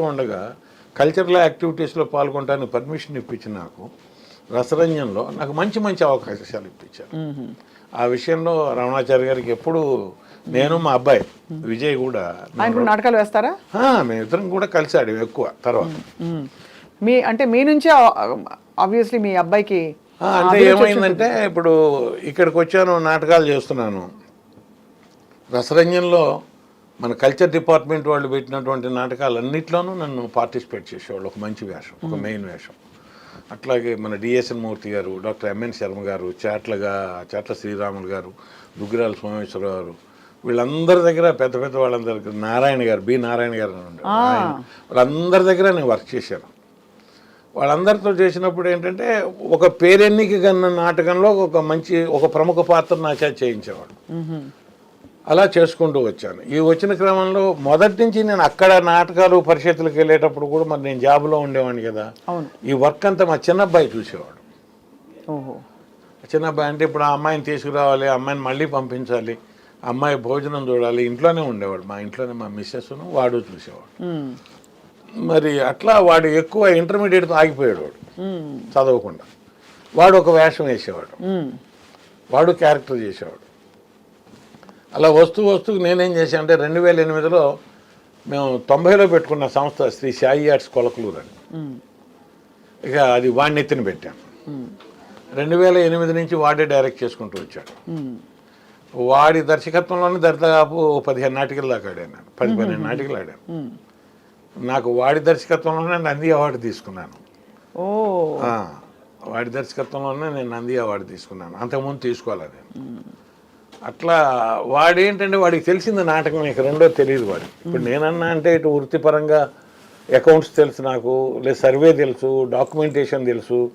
చేస్తూ ఉండగా కల్చరల్ యాక్టివిటీస్లో పాల్గొనడానికి పర్మిషన్ ఇప్పించి నాకు. రసరంజన్లో నాకు మంచి మంచి అవకాశాలు ఇప్పించారు. ఆ విషయంలో రమణాచారి గారికి ఎప్పుడు నేను మా అబ్బాయి విజయ్ కూడా నాటకాలు వేస్తారా? మేమిద్దరం కూడా కలిసి ఆడాం ఎక్కువ తర్వాత. మీ అంటే మీ నుంచే ఆబ్వియస్లీ మీ అబ్బాయికి అంటే ఏమైందంటే ఇప్పుడు ఇక్కడికి వచ్చాను నాటకాలు చేస్తున్నాను. రసరంజన్లో మన కల్చర్ డిపార్ట్మెంట్ వాళ్ళు పెట్టినటువంటి నాటకాలన్నిట్లోనూ నన్ను పార్టిసిపేట్ చేసేవాళ్ళు ఒక మంచి వేషం ఒక మెయిన్ వేషం. అట్లాగే మన డిఎస్ఎన్ మూర్తి గారు డాక్టర్ ఎంఎన్ శర్మ గారు చాట్లగా చాట్ల శ్రీరాములు గారు దుగ్గిరాల సోమేశ్వర గారు వీళ్ళందరి దగ్గర పెద్ద పెద్ద వాళ్ళందరి దగ్గర నారాయణ గారు బి నారాయణ గారు అని. ఆయన వాళ్ళందరి దగ్గర నేను వర్క్ చేశాను. వాళ్ళందరితో చేసినప్పుడు ఏంటంటే ఒక పేరెన్నిక కన్న నాటకంలో ఒక మంచి ఒక ప్రముఖ పాత్ర నా చేత చేయించేవాడు అలా చేసుకుంటూ వచ్చాను. ఈ వచ్చిన క్రమంలో మొదటి నుంచి నేను అక్కడ నాటకాలు పరిషత్తులకు వెళ్ళేటప్పుడు కూడా మరి నేను జాబ్లో ఉండేవాడిని కదా. అవును. ఈ వర్క్ అంతా మా చిన్నబ్బాయి చూసేవాడు. చిన్నబ్బాయి అంటే ఇప్పుడు ఆ అమ్మాయిని తీసుకురావాలి అమ్మాయిని మళ్ళీ పంపించాలి అమ్మాయి భోజనం చూడాలి ఇంట్లోనే ఉండేవాడు. మా ఇంట్లోనే మా మిస్సెస్ను వాడు చూసేవాడు. మరి అట్లా వాడు ఎక్కువ ఇంటర్మీడియట్ ఆగిపోయాడు వాడు. చదవకుండా. వాడు ఒక వేషం వేసేవాడు. వాడు క్యారెక్టర్ చేసేవాడు. అలా వస్తూ వస్తూ నేనేం చేశాను అంటే రెండు వేల ఎనిమిదిలో మేము తొంభైలో పెట్టుకున్న సంస్థ శ్రీ సాయి ఆర్ట్స్ కొలకలూరు అని. ఇక అది వాడిని ఎత్తిన పెట్టాను. రెండు వేల ఎనిమిది నుంచి వాడే డైరెక్ట్ చేసుకుంటూ వచ్చాడు. వాడి దర్శకత్వంలోనే దరిదాపు పదిహేను నాటికలు దాకా ఆడాను. పది పన్నెండు నాటికలు ఆడాను. నాకు వాడి దర్శకత్వంలోనే నంది అవార్డు తీసుకున్నాను. వాడి దర్శకత్వంలోనే నేను నంది అవార్డు తీసుకున్నాను. అంతకుముందు తీసుకోవాలి నేను. అట్లా వాడేంటంటే వాడికి తెలిసింది నాటకం ఇక రెండో తెలియదు వాడు. ఇప్పుడు నేనన్నా అంటే ఇటు వృత్తిపరంగా అకౌంట్స్ తెలుసు నాకు లేదా సర్వే తెలుసు డాక్యుమెంటేషన్ తెలుసు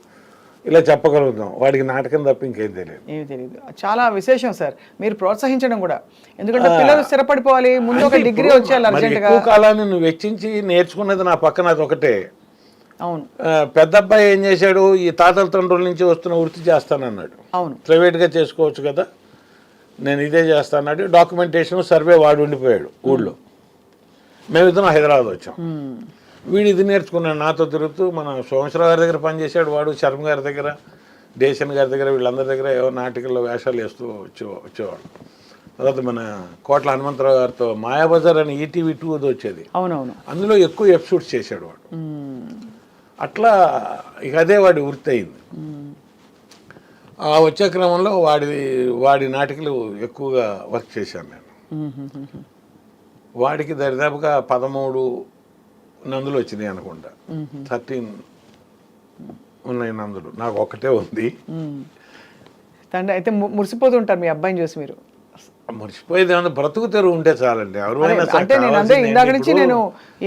ఇలా చెప్పగలుగుతాం. వాడికి నాటకం తప్ప ఇంకేం తెలియదు. ఏమి తెలియదు. చాలా విశేషం సార్. మీరు ప్రోత్సహించడం కూడా. ఎందుకంటే పిల్లలు స్థిరపడిపోవాలి ముందు ఒక డిగ్రీ వచ్చేయాలి అర్జెంటుగా ఎక్కువ కాలాన్ని నువ్వు వెచ్చించి నేర్చుకున్నది నా పక్కన అది ఒకటే. అవును. పెద్ద అబ్బాయి ఏం చేశాడు? ఈ తాతల తండ్రుల నుంచి వస్తున్న వృత్తి చేస్తానన్నాడు. అవును. ప్రైవేట్గా చేసుకోవచ్చు కదా? నేను ఇదే చేస్తానన్నాడు డాక్యుమెంటేషన్ సర్వే వాడు ఉండిపోయాడు ఊళ్ళో మేమిద్దరం హైదరాబాద్ వచ్చాం. వీడు ఇది నేర్చుకున్నాడు నాతో తిరుగుతూ మన సోమేశ్వరరావు గారి దగ్గర పనిచేశాడు వాడు శర్మ గారి దగ్గర డేషన్ గారి దగ్గర వీళ్ళందరి దగ్గర ఏవో నాటికల్లో వేషాలు వేస్తూ వచ్చే వచ్చేవాడు తర్వాత మన కోట్ల హనుమంతరావు గారితో మాయాబజార్ అని ఈటీవీ టూ అది వచ్చేది అవునవును అందులో ఎక్కువ ఎపిసోడ్స్ చేశాడు వాడు. అట్లా ఇక అదే వాడి వృత్తి అయింది. ఆ వచ్చే క్రమంలో వాడి వాడి నాటికలు ఎక్కువగా వర్క్ చేశాను నేను. వాడికి దరిదాపుగా పదమూడు నందులు వచ్చినాయి అనుకుంటా. థర్టీన్ ఉన్నాయి నందులు. నాకు ఒకటే ఉంది. తండ్రి అయితే మురిసిపోతుంటారు మీ అబ్బాయిని చూసి మీరు. మర్చిపోయేది ఏమన్నా బ్రతుకు తెరువు ఉంటే చాలండి ఎవరైనా అంటే నేను కావాల్సింది ఇందాక నుంచి? నేను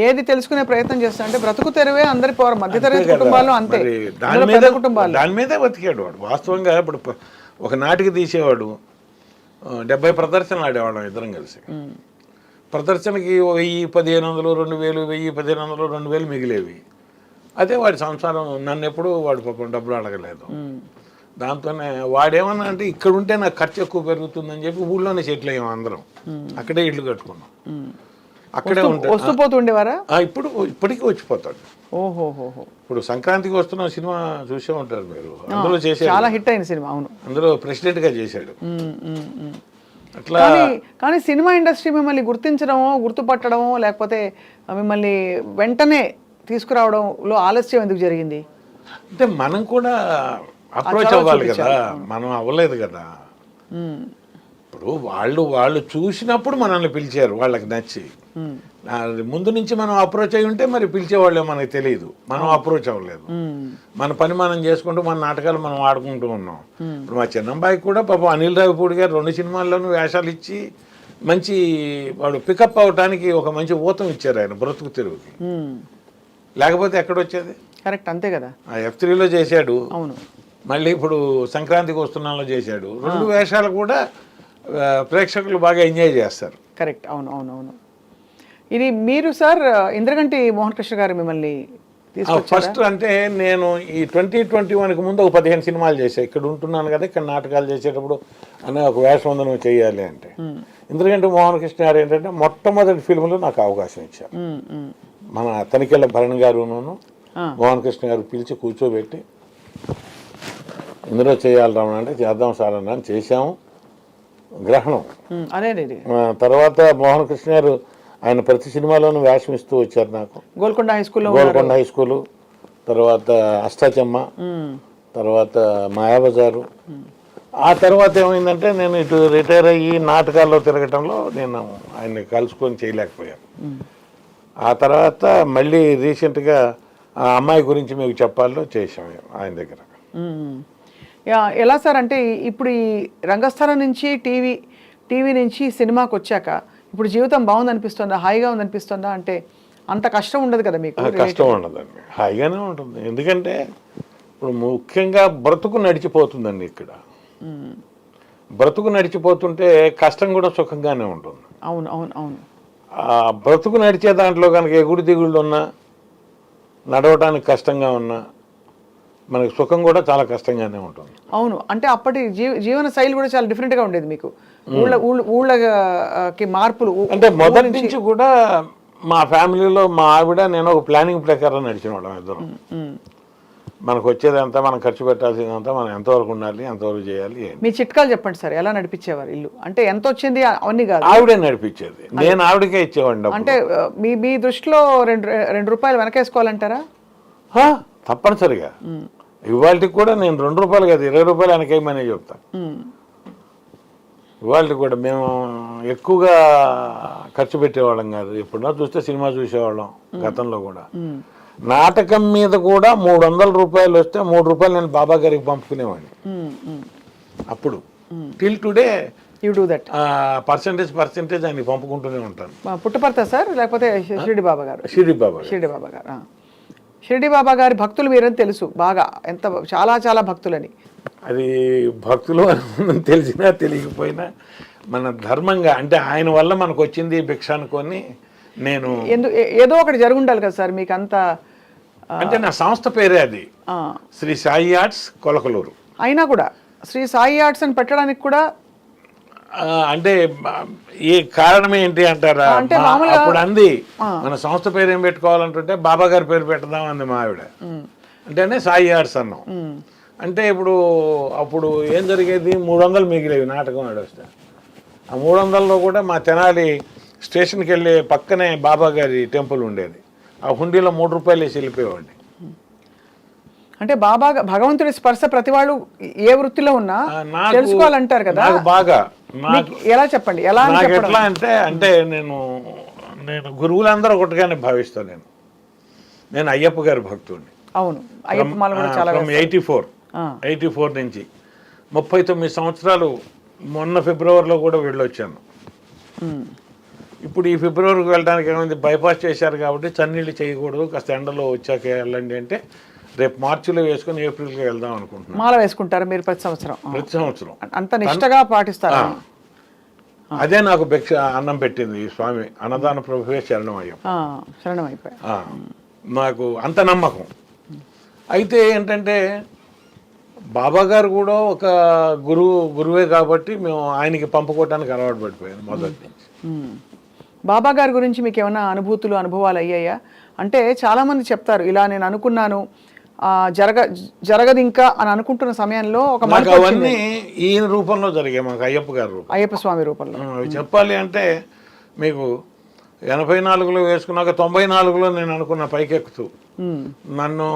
ఏది తెలుసుకునే ప్రయత్నం చేస్తాను అంటే బ్రతుకు తెరువే అందరి పోరు మధ్యతరగతి. కుటుంబాలు అంతే దాని మీద కుటుంబాలు దాని మీదే బతికాడు వాడు వాస్తవంగా ఇప్పుడు ఒక నాటికి తీసేవాడు డెబ్బై ప్రదర్శనలు ఆడేవాళ్ళం ఇద్దరం కలిసి. ప్రదర్శనకి వెయ్యి పదిహేను వందలు రెండు వేలు వెయ్యి పదిహేను వందలు రెండు వేలు మిగిలేవి అదే వాడి సంసారం నన్ను ఎప్పుడు వాడు పాపం డబ్బులు అడగలేదు. దాంతోనే వాడేమన్నా అంటే ఇక్కడ ఉంటే నాకు ఖర్చు ఎక్కువ పెరుగుతుందని చెప్పి ఊళ్ళోనే సెటిల్ అయ్యాం అందరం. అక్కడే ఇల్లు కట్టుకున్నాం. అక్కడే వస్తూ- ఉంటాం వస్తూ పోతూ ఉండేవారా? ఆ, ఇప్పుడు ఇప్పటికీ వచ్చిపోతాడు. ఓహోహోహో. ఇప్పుడు సంక్రాంతికి వస్తున్న సినిమా చూసే ఉంటారు మీరు. అందులో చేశాడు. చాలా హిట్ అయిన సినిమా అవును. అందులో ప్రెసిడెంట్గా చేశాడు. అట్లా కానీ కానీ సినిమా ఇండస్ట్రీ మిమ్మల్ని గుర్తించడమో గుర్తుపట్టడమో లేకపోతే మిమ్మల్ని వెంటనే తీసుకురావడంలో ఆలస్యం ఎందుకు జరిగింది? అంటే మనం కూడా అప్రోచ్ అవ్వాలి కదా మనం అవ్వలేదు కదా. ఇప్పుడు వాళ్ళు వాళ్ళు చూసినప్పుడు మనల్ని పిలిచారు వాళ్ళకి నచ్చి. ముందు నుంచి మనం అప్రోచ్ అయి ఉంటే మరి పిలిచేవాళ్ళే మనకి తెలియదు. మనం అప్రోచ్ అవ్వలేదు. మన పని మనం చేసుకుంటూ మన నాటకాలు మనం ఆడుకుంటూ ఉన్నాం. ఇప్పుడు మా చిన్నబ్బాయికి కూడా పాపం అనిల్ రావిపూడి గారు రెండు సినిమాల్లోనూ వేషాలు ఇచ్చి మంచి వాడు పికప్ అవడానికి ఒక మంచి ఊతం ఇచ్చారు ఆయన బ్రతుకు తెరుగుకి మ్మ్. లేకపోతే ఎక్కడొచ్చేది కరెక్ట్ అంతే కదా. ఆ ఎఫ్ త్రీలో చేశాడు. అవును. మళ్ళీ ఇప్పుడు సంక్రాంతికి వస్తున్నాలో చేశాడు. రెండు వేషాలు కూడా ప్రేక్షకులు బాగా ఎంజాయ్ చేస్తారు. కరెక్ట్. అవును అవును అవును. ఇది మీరు సార్ ఇంద్రగంటి మోహన్ కృష్ణ గారు మిమ్మల్ని ఫస్ట్ అంటే నేను ఈ ట్వంటీ ట్వంటీ వన్కి ముందు ఒక పదిహేను సినిమాలు చేశాను ఇక్కడ ఉంటున్నాను కదా ఇక్కడ నాటకాలు చేసేటప్పుడు అనే ఒక వేషం ఉంది నువ్వు చేయాలి అంటే. ఎందుకంటే మోహన్ కృష్ణ గారు ఏంటంటే మొట్టమొదటి ఫిల్మ్లో నాకు అవకాశం ఇచ్చారు. మన తనికెళ్ళ భరణ్ గారును. మోహన్ కృష్ణ గారు పిలిచి కూర్చోబెట్టి ఇందులో చేయాలి రమణ అంటే చేద్దాం సార్ అన్నాను చేశాము. గ్రహణం. అదేనండి తర్వాత మోహన్ కృష్ణ గారు ఆయన ప్రతి సినిమాలోనూ వేషం ఇస్తూ వచ్చారు నాకు. గోల్కొండ హై ఉన్నారు. గోల్కొండ హై స్కూలు తర్వాత అష్టాచమ్మ తర్వాత మాయాబజారు. ఆ తర్వాత ఏమైందంటే నేను ఇటు రిటైర్ అయ్యి నాటకాల్లో తిరగటంలో నేను ఆయన్ని కలుసుకొని చేయలేకపోయాను. ఆ తర్వాత మళ్ళీ రీసెంట్గా ఆ అమ్మాయి గురించి మీకు చెప్పాలో చేసాం ఆయన దగ్గర. ఎలా సార్ అంటే ఇప్పుడు ఈ రంగస్థలం నుంచి టీవీ టీవీ నుంచి సినిమాకి వచ్చాక ఇప్పుడు జీవితం బాగుందనిపిస్తుందా హాయిగా ఉందనిపిస్తుందా అంటే అంత కష్టం ఉండదు కదా మీకు కష్టం ఉండదండి. హాయిగానే ఉంటుంది. ఎందుకంటే ఇప్పుడు ముఖ్యంగా బ్రతుకు నడిచిపోతుందండి ఇక్కడ. బ్రతుకు నడిచిపోతుంటే కష్టం కూడా సుఖంగానే ఉంటుంది. అవును అవును అవును. ఆ బ్రతుకు నడిచే దాంట్లో కనుక ఎగుడు దిగుళ్ళు ఉన్నా నడవటానికి కష్టంగా ఉన్నా మనకి సుఖం కూడా చాలా కష్టంగానే ఉంటుంది. అవును. అంటే అప్పటి జీవ జీవన శైలి కూడా చాలా డిఫరెంట్గా ఉండేది మీకు. ఊళ్ళ ఊళ్ళ ఊళ్ళకి మార్పులు అంటే మొదటి నుంచి కూడా మా ఫ్యామిలీలో మా ఆవిడ నేను ఒక ప్లానింగ్ ప్రకారం నడిచిన వాళ్ళం ఇద్దరం. మనకు వచ్చేదంతా మనం ఖర్చు పెట్టాల్సిందంతా మనం ఎంతవరకు ఉండాలి ఎంతవరకు చేయాలి మీ చిట్కాలు చెప్పండి సార్. ఎలా నడిపించేవారు ఇల్లు? అంటే ఎంత వచ్చింది అవన్నీ కాదు. ఆవిడే నడిపించేది. నేను ఆవిడకే ఇచ్చేవాడిని డబ్బులు. అంటే మీ మీ దృష్టిలో రెండు రెండు రూపాయలు వెనకేసుకోవాలంటారా? తప్పనిసరిగా. ఇవాళకి కూడా నేను రెండు రూపాయలు కాదు ఇరవై రూపాయలు వెనకేయమనే చెప్తాను ఉమ్. ఇవాళ కూడా మేము ఎక్కువగా ఖర్చు పెట్టేవాళ్ళం కాదు. ఎప్పుడన్నా చూస్తే సినిమా చూసేవాళ్ళం గతంలో కూడా. నాటకం మీద కూడా మూడు వందల రూపాయలు వస్తే మూడు రూపాయలు నేను బాబా గారికి పంపుకునేవాడిని. అప్పుడు. Till today you do that percentage percentage ఆయనకి పంపుకుంటూనే ఉంటాను. పుట్టపర్త సార్? లేకపోతే షిరిడి బాబా గారు? షిరిడి బాబా. షిరిడి బాబా గారు. షిరిడి బాబా గారి భక్తులు మీరని తెలుసు. బాగా ఎంత చాలా చాలా భక్తులని. అది భక్తులు అని తెలిసినా తెలియకపోయినా మన ధర్మంగా అంటే ఆయన వల్ల మనకు వచ్చింది భిక్ష అనుకొని నేను ఏదో ఒకటి జరుగుండాలి కదా సార్ మీకు అంత అంటే నా సంస్థ పేరే అది. శ్రీ సాయి ఆర్ట్స్ కొలకలూరు. అయినా కూడా శ్రీ సాయి ఆర్ట్స్ అని పెట్టడానికి కూడా అంటే ఈ కారణం ఏంటి అంటారా? అప్పుడు అంది మన సంస్థ పేరు ఏం పెట్టుకోవాలంటుంటే బాబా గారి పేరు పెడదాం అంది మా ఆవిడ. అంటేనే సాయి ఆర్ట్స్ అన్నాం. అంటే ఇప్పుడు అప్పుడు ఏం జరిగేది? మూడు వందలు మిగిలేవి నాటకం ఆడొస్తే. ఆ మూడు వందల్లో కూడా మా తెనాలి స్టేషన్కి వెళ్ళే పక్కనే బాబా గారి టెంపుల్ ఉండేది. ఆ హుండీలో మూడు రూపాయలు వేసి వెళ్ళిపోయేవాడిని. అంటే బాబా భగవంతుడి స్పర్శ ప్రతి వాళ్ళు ఏ వృత్తిలో ఉన్నా తెలుసుకోవాలంటారు కదా? నాకు బాగా ఎలా చెప్పండి? ఎలా నాకు ఎట్లా అంటే అంటే నేను నేను గురువులందరూ ఒకటిగానే భావిస్తాను నేను. నేను అయ్యప్ప గారి భక్తుడిని. అవును. Ayyappa eighty four. Eighty four నుంచి. ముప్పై తొమ్మిది సంవత్సరాలు మొన్న ఫిబ్రవరిలో కూడా వెళ్ళొచ్చాను. ఇప్పుడు ఈ ఫిబ్రవరికి వెళ్ళడానికి ఏమైంది? బైపాస్ చేశారు కాబట్టి చన్నీళ్ళు చేయకూడదు కాస్త ఎండలో వచ్చాక వెళ్ళండి అంటే రేపు మార్చిలో వేసుకొని ఏప్రిల్కి వెళ్దాం అనుకుంటున్నాను మాల వేసుకుంటారు మీరు ప్రతి సంవత్సరం. ప్రతి సంవత్సరం. అంత నిష్టగా పాటిస్తారు? అదే నాకు భిక్ష అన్నం పెట్టింది ఈ స్వామి. అన్నదాన ప్రభువే శరణం అయ్యాం శరణం అయిపోయి నాకు అంత నమ్మకం. అయితే ఏంటంటే బాబా గారు కూడా ఒక గురువు గురువే కాబట్టి మేము ఆయనకి పంపుకోవడానికి అలవాటు పడిపోయాను మొదటి నుంచి. బాబా గారి గురించి మీకు ఏమైనా అనుభూతులు అనుభవాలు అయ్యాయా? అంటే చాలా మంది చెప్తారు ఇలా నేను అనుకున్నాను జరగ జరగదు ఇంకా అని అనుకుంటున్న సమయంలో ఒక వచ్చింది. అవన్నీ ఈయన రూపంలో జరిగాయి మాకు అయ్యప్ప గారి రూపం. అయ్యప్ప స్వామి రూపంలో. చెప్పాలి అంటే మీకు ఎనభై నాలుగులో వేసుకున్నాక తొంభై నాలుగులో నేను అనుకున్న పైకెక్కుతూ. నన్ను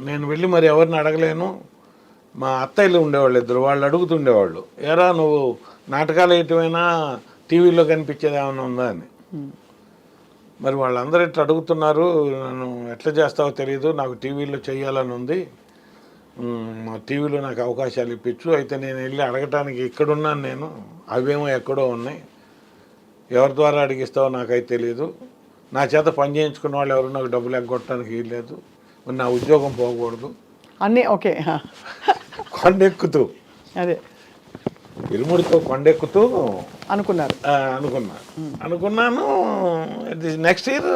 నేను వెళ్ళి మరి ఎవరిని అడగలేను. మా అత్తయ్యలు ఉండేవాళ్ళు ఇద్దరు వాళ్ళు అడుగుతుండేవాళ్ళు. ఎరా నువ్వు నాటకాలు వేయటమైనా టీవీలో కనిపించేది ఏమైనా ఉందా? అని. మరి వాళ్ళందరూ ఇట్లా అడుగుతున్నారు నన్ను ఎట్లా చేస్తావో తెలియదు నాకు టీవీలో చేయాలని ఉంది. మా టీవీలో నాకు అవకాశాలు ఇప్పించు అయితే నేను వెళ్ళి అడగటానికి ఇక్కడున్నాను నేను? అవేమో ఎక్కడో ఉన్నాయి. ఎవరి ద్వారా అడిగిస్తావో నాకైతే తెలియదు నా చేత పని చేయించుకున్న వాళ్ళు ఎవరు నాకు డబ్బులు ఎగ్గొట్టడానికి వీల్లేదు నా ఉద్యోగం పోకూడదు. అన్నీ ఓకే. కొండెక్కుతూ. అదే. ఇరుముడితో కొండెక్కుతూ అనుకున్నారు. అనుకున్నా. అనుకున్నాను నెక్స్ట్ ఇయర్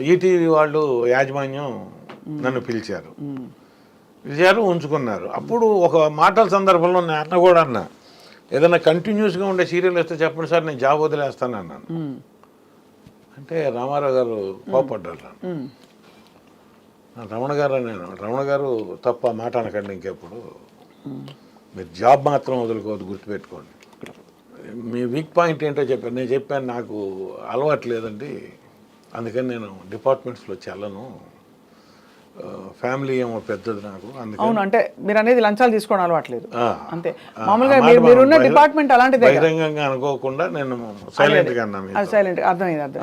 ఈటీవీ వాళ్ళు యాజమాన్యం నన్ను పిలిచారు. పిలిచారు ఉంచుకున్నారు. అప్పుడు ఒక మాటల సందర్భంలో నేను అన్న కూడా అన్నా. ఏదైనా కంటిన్యూస్గా ఉండే సీరియల్ వస్తే చెప్పండి సార్ నేను జాబ్ వదిలేస్తాను అన్నాను. అంటే రామారావు గారు కోపడ్డారు. రమణ గారు నేను రమణ గారు తప్ప మాట అనకండి ఇంకెప్పుడు. మీరు జాబ్ మాత్రం వదులుకోవద్దు గుర్తుపెట్టుకోండి. మీ వీక్ పాయింట్ ఏంటో చెప్పాను నేను చెప్పాను నాకు అలవాటు లేదండి అందుకని నేను డిపార్ట్మెంట్స్లో చెల్లను. ఫ్యామిలీ ఏమో పెద్దది నాకు. అందుకని అవును అంటే మీరు అనేది లంచాలు తీసుకోవడం అలవాట్లేదు. అంతే. మామూలుగా మీరు బహిర- డిపార్ట్మెంట్ అలాంటిదే. బహిరంగంగా అనుకోకుండా నేను సైలెంట్గా అన్నా మీతో. అది సైలెంట్ అర్థమైంది అర్థం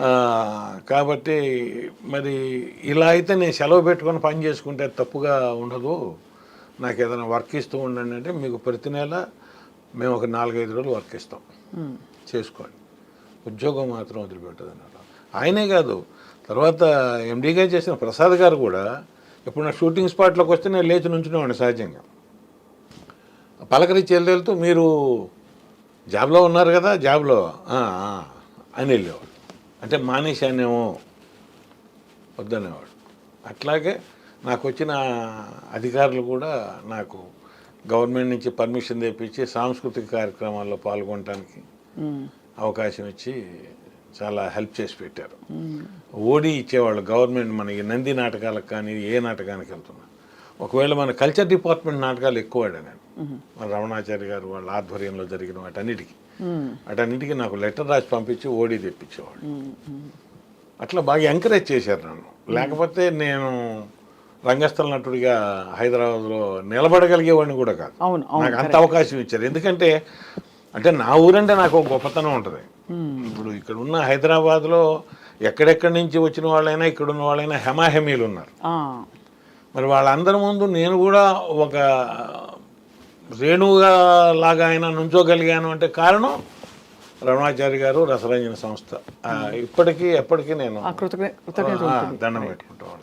కాబట్టి మరి ఇలా అయితే నేను సెలవు పెట్టుకొని పని చేసుకుంటే తప్పుగా ఉండదు. నాకు ఏదైనా వర్క్ ఇస్తూ ఉండండి అంటే మీకు ప్రతి నెల మేము ఒక నాలుగైదు రోజులు వర్క్ ఇస్తాం. చేసుకోండి. ఉద్యోగం మాత్రం వదిలిపెట్టదు అన్నారు ఆయనే కాదు తర్వాత ఎండీగా చేసిన ప్రసాద్ గారు కూడా ఇప్పుడు నా షూటింగ్ స్పాట్లోకి వస్తే నేను లేచి నుంచునేవాడిని సహజంగా. పలకరించి వెళ్ళి వెళ్తూ మీరు జాబ్లో ఉన్నారు కదా జాబ్లో. అని వెళ్ళేవాడు. అంటే మానేశానేమో వద్దనేవాడు. అట్లాగే నాకు వచ్చిన అధికారులు కూడా నాకు గవర్నమెంట్ నుంచి పర్మిషన్ తెప్పించి సాంస్కృతిక కార్యక్రమాల్లో పాల్గొనడానికి. అవకాశం ఇచ్చి చాలా హెల్ప్ చేసి పెట్టారు. ఓడి ఇచ్చేవాళ్ళు గవర్నమెంట్ మనకి నంది నాటకాలకు కానీ ఏ నాటకానికి వెళ్తున్నా. ఒకవేళ మన కల్చర్ డిపార్ట్మెంట్ నాటకాలు ఎక్కువ ఆడా నేను మన రమణాచారి గారు వాళ్ళ ఆధ్వర్యంలో జరిగిన వాటన్నిటికీ. వాటన్నిటికీ నాకు లెటర్ రాసి పంపించి ఓడి తెప్పించేవాళ్ళు. అట్లా బాగా ఎంకరేజ్ చేశారు నన్ను. లేకపోతే నేను రంగస్థల నటుడిగా హైదరాబాద్లో నిలబడగలిగేవాడిని కూడా కాదు. నాకు అంత అవకాశం ఇచ్చారు. ఎందుకంటే అంటే నా ఊరంటే నాకు ఒక గొప్పతనం ఉంటుంది. ఇప్పుడు ఇక్కడ ఉన్న హైదరాబాద్లో ఎక్కడెక్కడి నుంచి వచ్చిన వాళ్ళైనా ఇక్కడ ఉన్న వాళ్ళైనా హెమాహెమీలు ఉన్నారు. మరి వాళ్ళందరి ముందు నేను కూడా ఒక రేణువుగా లాగా ఆయన నుంచోగలిగాను అంటే కారణం రమణాచారి గారు రసరంజన సంస్థ. ఇప్పటికీ ఎప్పటికీ నేను దండం పెట్టుకుంటాను